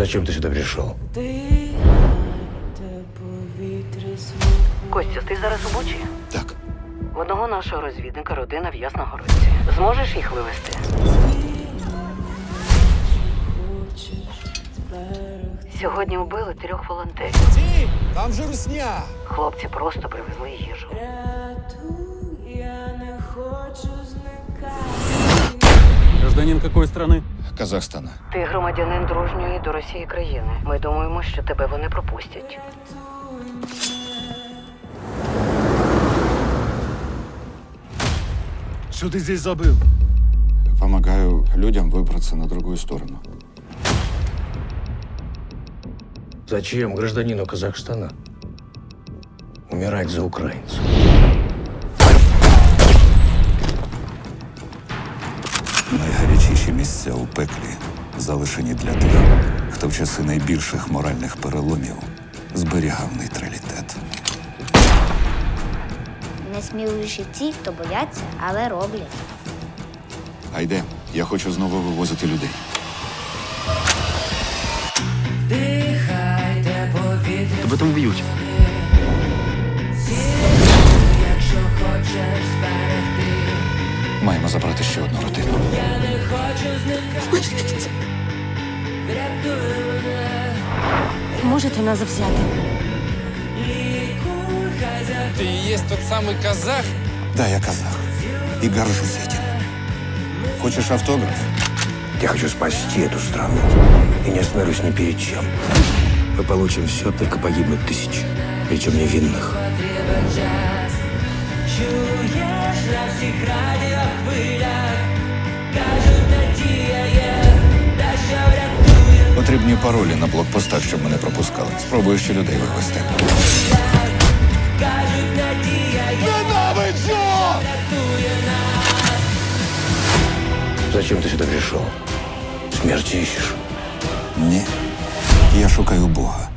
Зачем ты сюда пришел? Костя, ти зараз у Бучі? Так. В одного нашого розвідника родина в Ясногородці. Зможеш їх вивезти? Сьогодні вбили трьох волонтерів. Ті, там же русня. Хлопці просто привезли їжу. Гражданин какой страны? Казахстана. Ти громадянин дружньої до Росії країни. Ми думаємо, що тебе вони пропустять. Что ты здесь забыл? Помогаю людям выбраться на другую сторону. Зачем гражданину Казахстана умирать за украинцев? Пеклі залишені для тих, хто в часи найбільших моральних переломів зберігав нейтралітет. Найсміливіші ті, хто бояться, але роблять. Айде, я хочу знову вивозити людей. Тебе там б'ють. Маємо забрати ще одну родину. Можете нас взяти? Ты и есть тот самый казах? Да, я казах. И горжусь этим. Хочеш автограф? Я хочу спасти эту страну и не остановлюсь ни перед чем. Мы получим все, только погибнут тысячи, причем невинных. Потрібні паролі на блокпостах, щоб мене пропускали. Спробую ще людей вивезти. Зачем ти сюди прийшов? Смерті ищешь? Ні. Я шукаю Бога.